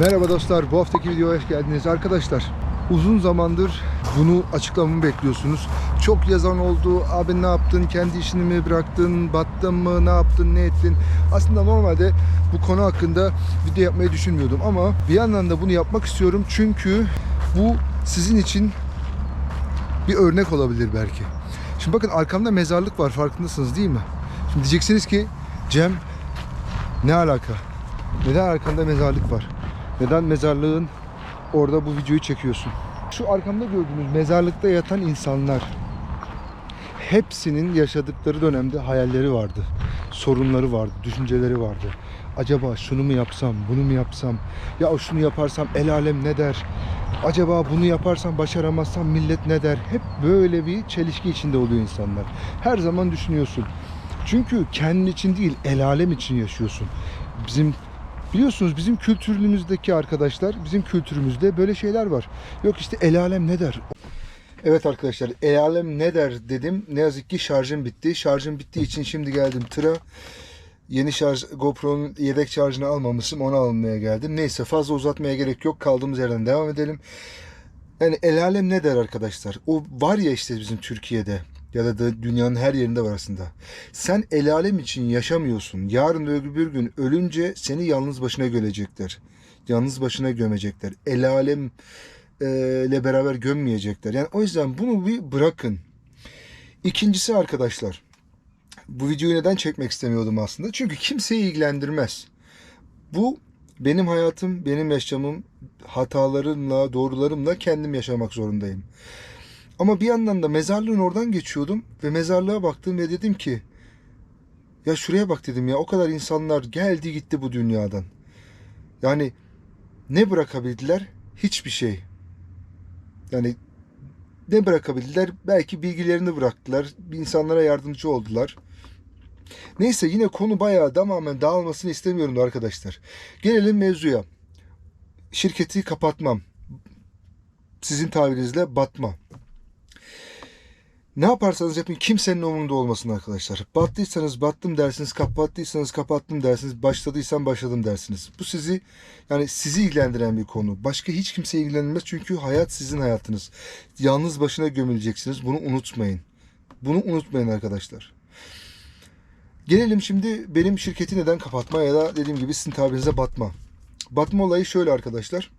Merhaba dostlar, bu haftaki videoya hoş geldiniz. Arkadaşlar, uzun zamandır bunu açıklamamı bekliyorsunuz. Çok yazan oldu, abi ne yaptın, kendi işini mi bıraktın, battın mı, ne yaptın, ne ettin? Aslında normalde bu konu hakkında video yapmayı düşünmüyordum ama bir yandan da bunu yapmak istiyorum çünkü bu sizin için bir örnek olabilir belki. Şimdi bakın arkamda mezarlık var farkındasınız değil mi? Şimdi diyeceksiniz ki Cem ne alaka? Neden arkanda mezarlık var? Neden mezarlığın orada bu videoyu çekiyorsun? Şu arkamda gördüğünüz mezarlıkta yatan insanlar hepsinin yaşadıkları dönemde hayalleri vardı. Sorunları vardı, düşünceleri vardı. Acaba şunu mu yapsam, bunu mu yapsam? Ya şunu yaparsam el alem ne der? Acaba bunu yaparsam başaramazsam millet ne der? Hep böyle bir çelişki içinde oluyor insanlar. Her zaman düşünüyorsun. Çünkü kendin için değil, el alem için yaşıyorsun. Bizim Biliyorsunuz bizim kültürümüzdeki arkadaşlar, bizim kültürümüzde böyle şeyler var. Yok işte el alem ne der? Evet arkadaşlar, el alem ne der dedim. Ne yazık ki şarjım bitti. Şarjım bittiği için şimdi geldim tıra. Yeni şarj GoPro'nun yedek şarjını almamışım. Onu almaya geldim. Neyse fazla uzatmaya gerek yok. Kaldığımız yerden devam edelim. Yani el alem ne der arkadaşlar? O var ya işte bizim Türkiye'de ya da, dünyanın her yerinde var aslında. Sen el alem için yaşamıyorsun. Yarın öbür gün ölünce seni yalnız başına görecekler. Yalnız başına gömecekler. El alem e, ile beraber gömmeyecekler. Yani o yüzden bunu bir bırakın. İkincisi arkadaşlar. Bu videoyu neden çekmek istemiyordum aslında? Çünkü kimseyi ilgilendirmez. Bu benim hayatım, benim yaşamım, hatalarımla, doğrularımla kendim yaşamak zorundayım. Ama bir yandan da mezarlığın oradan geçiyordum ve mezarlığa baktım ve dedim ki ya şuraya bak dedim ya o kadar insanlar geldi gitti bu dünyadan. Yani ne bırakabildiler? Hiçbir şey. Yani ne bırakabildiler? Belki bilgilerini bıraktılar. insanlara yardımcı oldular. Neyse yine konu bayağı tamamen dağılmasını istemiyorum da arkadaşlar. Gelelim mevzuya. Şirketi kapatmam. Sizin tabirinizle batma. Ne yaparsanız yapın kimsenin umurunda olmasın arkadaşlar. Battıysanız battım dersiniz, kapattıysanız kapattım dersiniz, başladıysam başladım dersiniz. Bu sizi yani sizi ilgilendiren bir konu. Başka hiç kimse ilgilenmez çünkü hayat sizin hayatınız. Yalnız başına gömüleceksiniz. Bunu unutmayın. Bunu unutmayın arkadaşlar. Gelelim şimdi benim şirketi neden kapatma ya da dediğim gibi sizin tabirinize batma. Batma olayı şöyle arkadaşlar.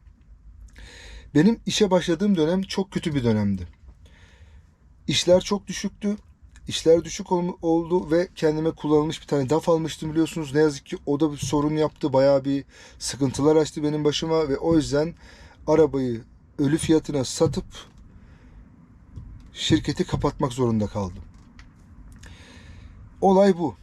Benim işe başladığım dönem çok kötü bir dönemdi. İşler çok düşüktü. İşler düşük ol- oldu ve kendime kullanılmış bir tane DAF almıştım biliyorsunuz. Ne yazık ki o da bir sorun yaptı. Bayağı bir sıkıntılar açtı benim başıma ve o yüzden arabayı ölü fiyatına satıp şirketi kapatmak zorunda kaldım. Olay bu.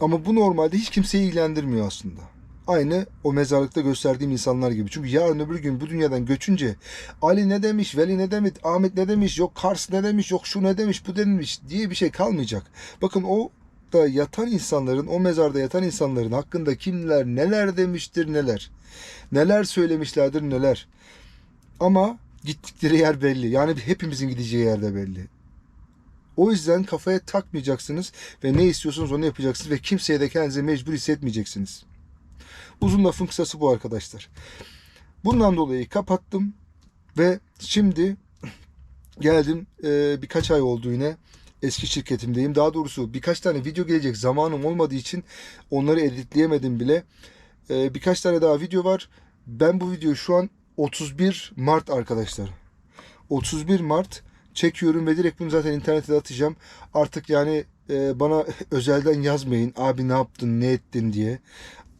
Ama bu normalde hiç kimseyi ilgilendirmiyor aslında. Aynı o mezarlıkta gösterdiğim insanlar gibi. Çünkü yarın öbür gün bu dünyadan göçünce Ali ne demiş, Veli ne demiş, Ahmet ne demiş, yok Kars ne demiş, yok şu ne demiş, bu demiş diye bir şey kalmayacak. Bakın o da yatan insanların, o mezarda yatan insanların hakkında kimler neler demiştir neler. Neler söylemişlerdir neler. Ama gittikleri yer belli. Yani hepimizin gideceği yerde belli. O yüzden kafaya takmayacaksınız ve ne istiyorsanız onu yapacaksınız ve kimseye de kendinizi mecbur hissetmeyeceksiniz. Uzun lafın kısası bu arkadaşlar. Bundan dolayı kapattım ve şimdi geldim e, birkaç ay oldu yine eski şirketimdeyim. Daha doğrusu birkaç tane video gelecek zamanım olmadığı için onları editleyemedim bile. E, birkaç tane daha video var. Ben bu videoyu şu an 31 Mart arkadaşlar. 31 Mart çekiyorum ve direkt bunu zaten internete de atacağım. Artık yani e, bana özelden yazmayın abi ne yaptın ne ettin diye.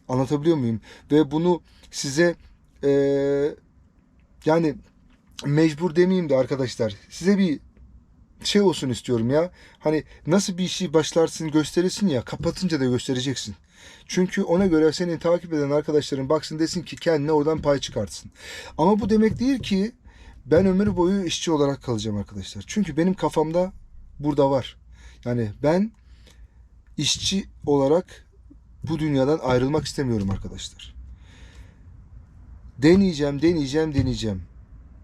Anlatabiliyor muyum? Ve bunu size e, yani mecbur demeyeyim de arkadaşlar size bir şey olsun istiyorum ya. Hani nasıl bir işi başlarsın gösterirsin ya kapatınca da göstereceksin. Çünkü ona göre seni takip eden arkadaşların baksın desin ki kendine oradan pay çıkartsın. Ama bu demek değil ki ben ömür boyu işçi olarak kalacağım arkadaşlar. Çünkü benim kafamda burada var. Yani ben işçi olarak bu dünyadan ayrılmak istemiyorum arkadaşlar. Deneyeceğim, deneyeceğim, deneyeceğim.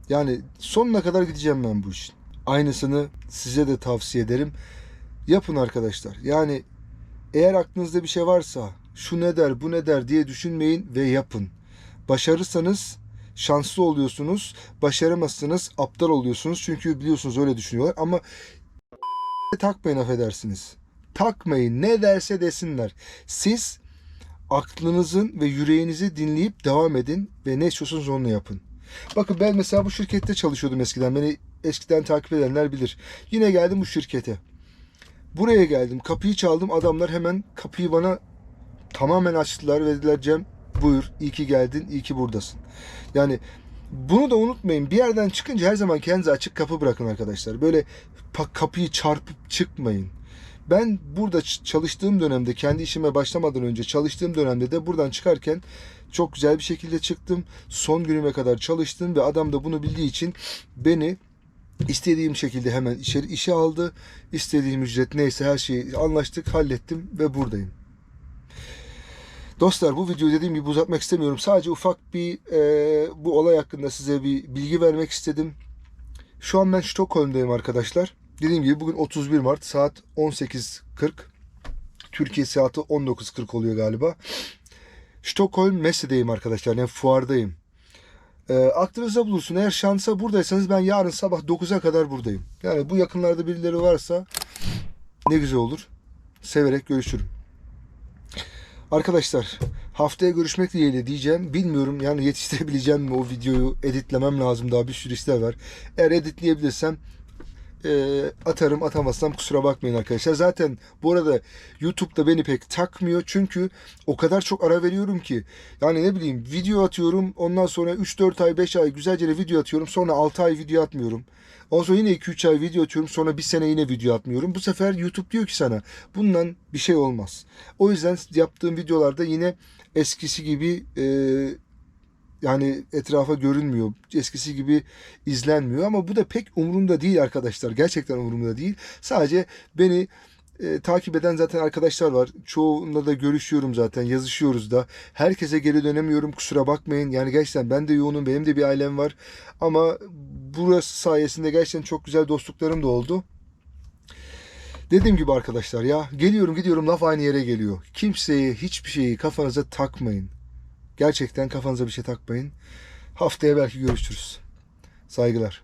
Yani sonuna kadar gideceğim ben bu işin. Aynısını size de tavsiye ederim. Yapın arkadaşlar. Yani eğer aklınızda bir şey varsa şu ne der, bu ne der diye düşünmeyin ve yapın. Başarırsanız şanslı oluyorsunuz. Başaramazsanız aptal oluyorsunuz. Çünkü biliyorsunuz öyle düşünüyorlar ama takmayın affedersiniz. Takmayın. Ne derse desinler. Siz aklınızın ve yüreğinizi dinleyip devam edin ve ne istiyorsanız onu yapın. Bakın ben mesela bu şirkette çalışıyordum eskiden. Beni eskiden takip edenler bilir. Yine geldim bu şirkete. Buraya geldim. Kapıyı çaldım. Adamlar hemen kapıyı bana tamamen açtılar ve dediler Cem buyur iyi ki geldin iyi ki buradasın. Yani bunu da unutmayın. Bir yerden çıkınca her zaman kendinize açık kapı bırakın arkadaşlar. Böyle kapıyı çarpıp çıkmayın. Ben burada çalıştığım dönemde kendi işime başlamadan önce çalıştığım dönemde de buradan çıkarken çok güzel bir şekilde çıktım. Son günüme kadar çalıştım ve adam da bunu bildiği için beni istediğim şekilde hemen içeri işe aldı. İstediğim ücret neyse her şeyi anlaştık, hallettim ve buradayım. Dostlar bu videoyu dediğim gibi uzatmak istemiyorum. Sadece ufak bir e, bu olay hakkında size bir bilgi vermek istedim. Şu an ben Stockholm'dayım arkadaşlar. Dediğim gibi bugün 31 Mart saat 18.40. Türkiye saati 19.40 oluyor galiba. Stockholm Messe'deyim arkadaşlar. Yani fuardayım. E, aklınızda bulursun. Eğer şansa buradaysanız ben yarın sabah 9'a kadar buradayım. Yani bu yakınlarda birileri varsa ne güzel olur. Severek görüşürüm. Arkadaşlar haftaya görüşmek dileğiyle diyeceğim. Bilmiyorum yani yetiştirebileceğim mi o videoyu editlemem lazım daha bir sürü işler var. Eğer editleyebilirsem e, atarım atamazsam kusura bakmayın arkadaşlar. Zaten bu arada YouTube'da beni pek takmıyor çünkü o kadar çok ara veriyorum ki. Yani ne bileyim video atıyorum ondan sonra 3-4 ay 5 ay güzelce de video atıyorum sonra 6 ay video atmıyorum. Ondan sonra yine 2-3 ay video atıyorum sonra bir sene yine video atmıyorum. Bu sefer YouTube diyor ki sana bundan bir şey olmaz. O yüzden yaptığım videolarda yine eskisi gibi e, yani etrafa görünmüyor. Eskisi gibi izlenmiyor ama bu da pek umurumda değil arkadaşlar. Gerçekten umurumda değil. Sadece beni e, takip eden zaten arkadaşlar var. Çoğunla da görüşüyorum zaten. Yazışıyoruz da. Herkese geri dönemiyorum. Kusura bakmayın. Yani gerçekten ben de yoğunum. Benim de bir ailem var. Ama burası sayesinde gerçekten çok güzel dostluklarım da oldu. Dediğim gibi arkadaşlar ya geliyorum gidiyorum laf aynı yere geliyor. Kimseye hiçbir şeyi kafanıza takmayın. Gerçekten kafanıza bir şey takmayın. Haftaya belki görüşürüz. Saygılar.